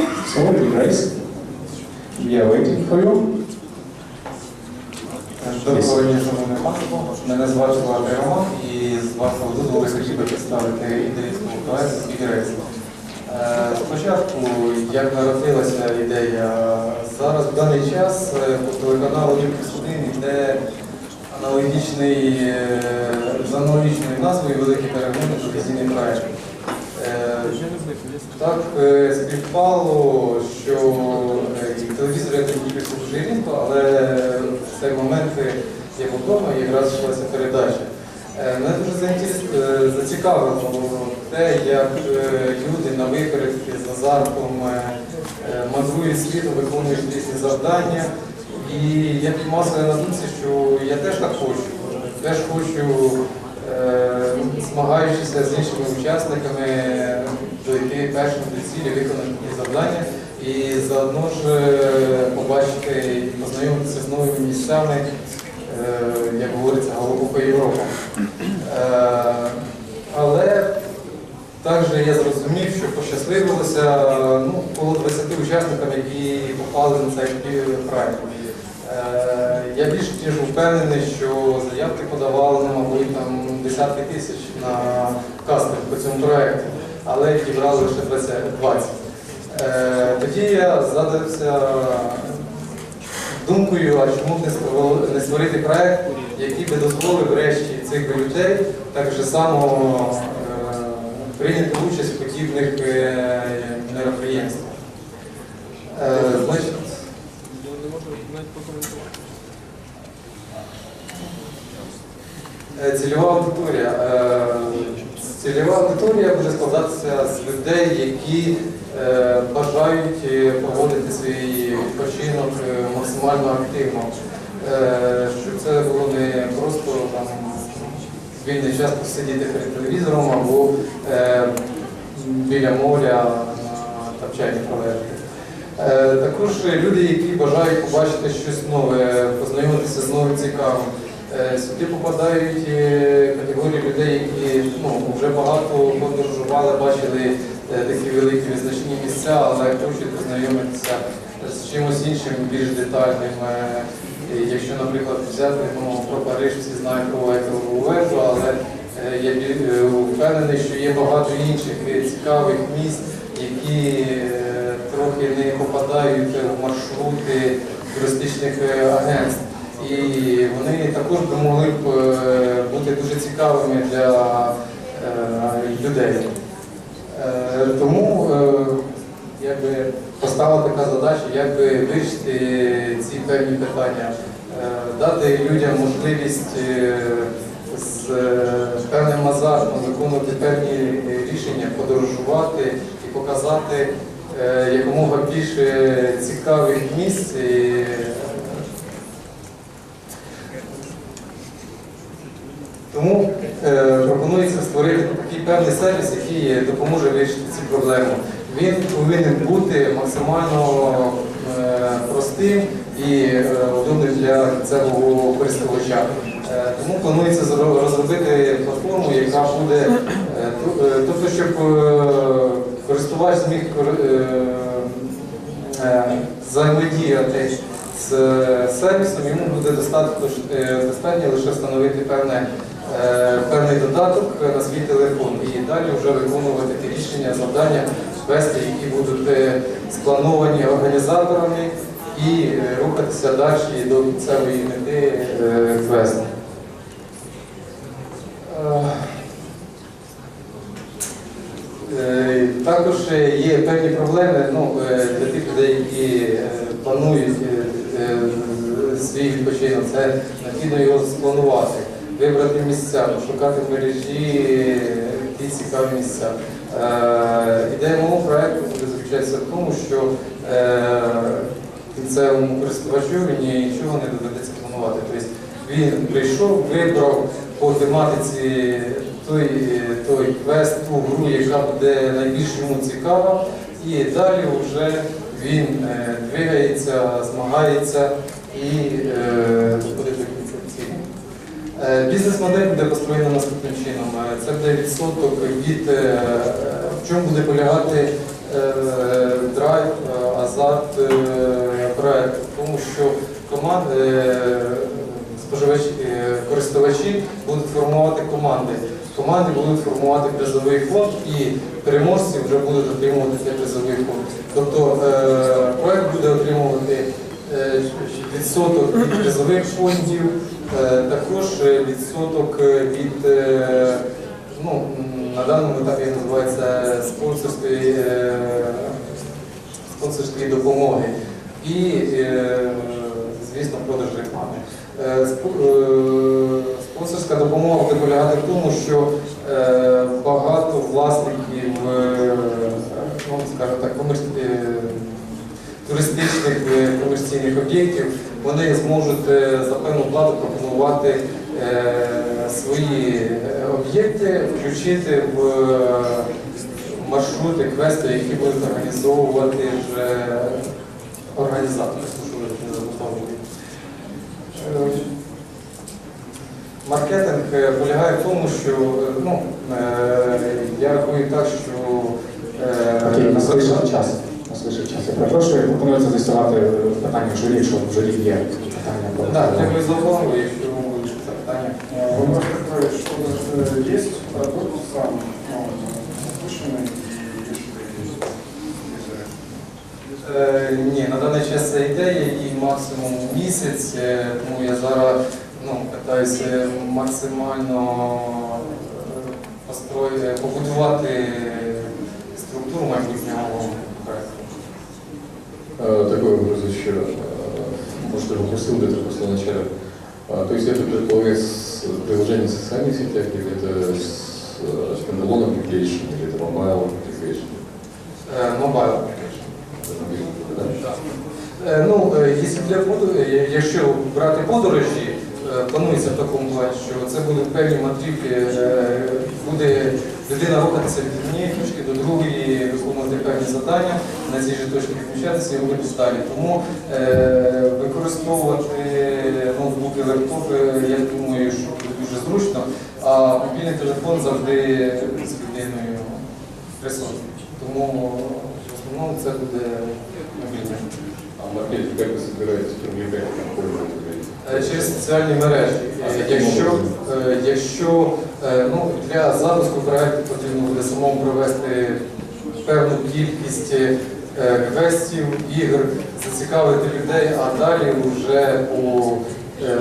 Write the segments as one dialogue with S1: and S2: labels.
S1: So, Grace, we are waiting for you.
S2: Доброго дня, шановне панство. Мене звати Влад Роман і з вашого дозволу я хотів би представити ідеїстську проєкту «Спікерейс». Е, Спочатку, як народилася ідея, зараз в даний час е, по телеканалу Ліпкіс 1 йде аналогічний, е, з аналогічною назвою Великі перемоги телевізійний проєкт. Так е, співпало, що е, телевізор я тоді дивився дуже рідко, але в цей момент я був вдома якраз йшлася передача. Е, Мене дуже зацікавило те, як люди на випередки з азартом мандрують світом, виконують різні завдання. І я підмазую на думці, що я теж так хочу. Теж хочу змагаючися з іншими учасниками, дойти першим до цілі, виконати завдання і заодно ж е, побачити і познайомитися з новими місцями, е, як говориться, глибока Європа. Е, Але також я зрозумів, що пощасливилося ну, коло 20 учасникам, які попали на цей проект. Е, Я більш ніж впевнений, що заявки подавали, мабуть, там десятки тисяч на кастинг по цьому проєкту, але зібрали лише 20. 20. Е, Тоді я задався думкою, а чому б не створити проєкт, який би дозволив врешті цих людей так же само е, прийняти участь в подібних е, мероприємствах. Е, Значить,
S3: Не можу навіть прокоментувати.
S2: Е, Цільова аудиторія. Е, Цільова аудиторія буде складатися з людей, які е, бажають е, проводити свій відпочинок е, максимально активно. Е, Щоб це було не просто там вільний час посидіти перед телевізором або е, біля моря на тавчані провести. Е, Також люди, які бажають побачити щось нове, познайомитися з новим цікавим. Е, Сюди попадають е, категорії людей, які ну, вже багато подорожували, бачили е, такі великі визначні місця, але хочуть познайомитися з чимось іншим, більш детальним. Якщо, наприклад, взяти ну, про Париж, всі знають про Ейфелеву вежу, але я впевнений, що є багато інших цікавих місць, які трохи не попадають в маршрути туристичних агентств. І вони також би могли б е, бути дуже цікавими для е, людей. Е, Тому якби постала така задача, як би вирішити ці певні питання, дати людям можливість з певним азартом виконувати певні рішення, подорожувати і показати якомога більше цікавих місць. Тому е, пропонується створити такий певний сервіс, який допоможе вирішити ці проблеми. Він повинен бути максимально е, простим і е, удобним для кінцевого користувача. Е, тому планується розробити платформу, яка буде, е, е, тобто, щоб е, користувач зміг е, е, взаємодіяти з е, сервісом, йому буде достатньо, достатньо лише встановити певне, певний додаток на свій телефон і далі вже виконувати ті рішення, завдання, квести, які будуть е, сплановані організаторами і е, рухатися далі до кінцевої мети е, квесту. Е, Е, Також е, є певні проблеми ну, е, для тих людей, які е, планують е, е, свій відпочинок. Це необхідно його спланувати, вибрати місця, пошукати в мережі ті цікаві місця. Е, Ідея мого проєкту буде заключатися в тому, що е, кінцевому користувачу нічого не доведеться планувати. Тобто він прийшов, вибрав по тематиці той, той квест, ту гру, яка буде найбільш йому цікава, і далі вже він е, двигається, змагається і е, доходить до кінця цілі. Е, Бізнес-модель буде построєна наступним чином. Е, Це буде відсоток від е, в чому буде полягати е, драйв, е, азарт е, проекту, тому що команди, е, споживачі, е, користувачі будуть формувати команди. Команди будуть формувати призовий фонд і переможці вже будуть отримувати цей призовий фонд. Тобто е, проект буде отримувати е, відсоток від призових фондів, е, також е, відсоток е, від е, ну, на даному етапі називається спонсорської, е, спонсорської допомоги і, е, звісно, продаж реклами. Е, спо- е, Спонсорська допомога буде в тому, що е, багато власників, е, ну, скажімо так, комерці- е, туристичних е, комерційних об'єктів, вони зможуть е, за певну плату пропонувати е, свої об'єкти, включити в маршрути, квести, які будуть організовувати вже організатори, Маркетинг полягає в тому, що ну, я рахую так, що е,
S1: нас час. Вийшов. Я перепрошую, пропонується з'ясувати питання в журі, якщо в журі є питання по
S2: Так, дякую за увагу, якщо будуть запитання.
S4: Вопрос такой, что даже есть продукт сам, ну, запущенный, если
S2: Е, ні, на даний час це ідея і максимум місяць, е, тому я зараз ну, питаюся максимально е, построї- побудувати структуру майбутнього
S5: Э, Такой вопрос еще. Э, Может, уже пустил где-то после начала. А, То есть это предполагает с- приложение в социальных сетях, или это с- э, standalone application, или это mobile application?
S2: Е, Mobile application.
S5: Это мобильный, да?
S2: Е, Ну, е, якщо для подорожі, якщо брати подорожі, е, планується в такому плані, що це будуть певні мандрівки, е, буде людина рухатися від однієї точки до другої, виконувати певні завдання, на цій же точці відмічатися і рухатися далі. Тому е, використовувати ноутбуки, лептопи, я думаю, що буде дуже зручно, а мобільний телефон завжди з людиною присутній. Тому в основному це буде мобільний.
S5: А вы собираетесь привлекать пользователей?
S2: Е, Через соціальні мережі. Е, Якщо, е, якщо е, ну, для запуску проекту потрібно буде самому провести певну кількість е, квестів, ігор, зацікавити людей, а далі вже е,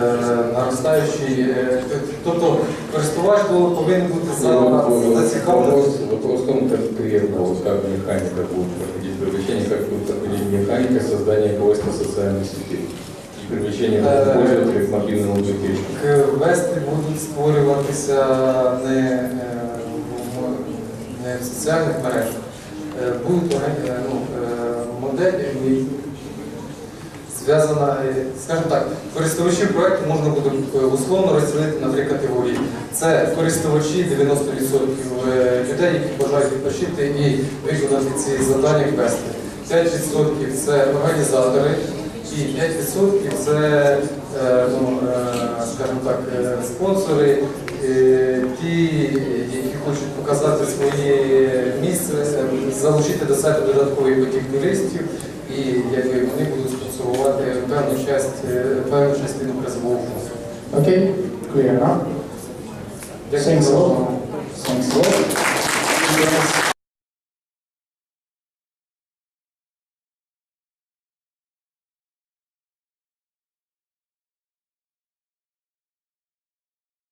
S2: наростаючій. е, Тобто користувач повинен бути за- зацікавлений.
S5: Вопрос, вопрос в том, конкретно, вот как механика будет проходить привлечение, как будет проходить механика создания квеста социальной сети и привлечение
S2: Э,
S5: пользователей к мобильному application.
S2: Квести будуть створюватися не, е, в- не в соціальних мережах. Е, Будуть е, ну, е, модель е, зв'язана, е, скажімо так, користувачів проекту можна буде е, условно розділити на три категорії. Це користувачі 90% е, людей, які бажають відпочити і виконати ці завдання квести. 5% це організатори і 5% це е, ну, е, скажімо так, е, спонсори, ті, які хочуть показати своє місце, залучити до себе додатковий потік туристів, і якби вони будуть спонсорувати певну часть, е, певну частину призового фонду.
S1: Окей?
S2: Дякую
S1: Thanks a lot. Thanks a lot.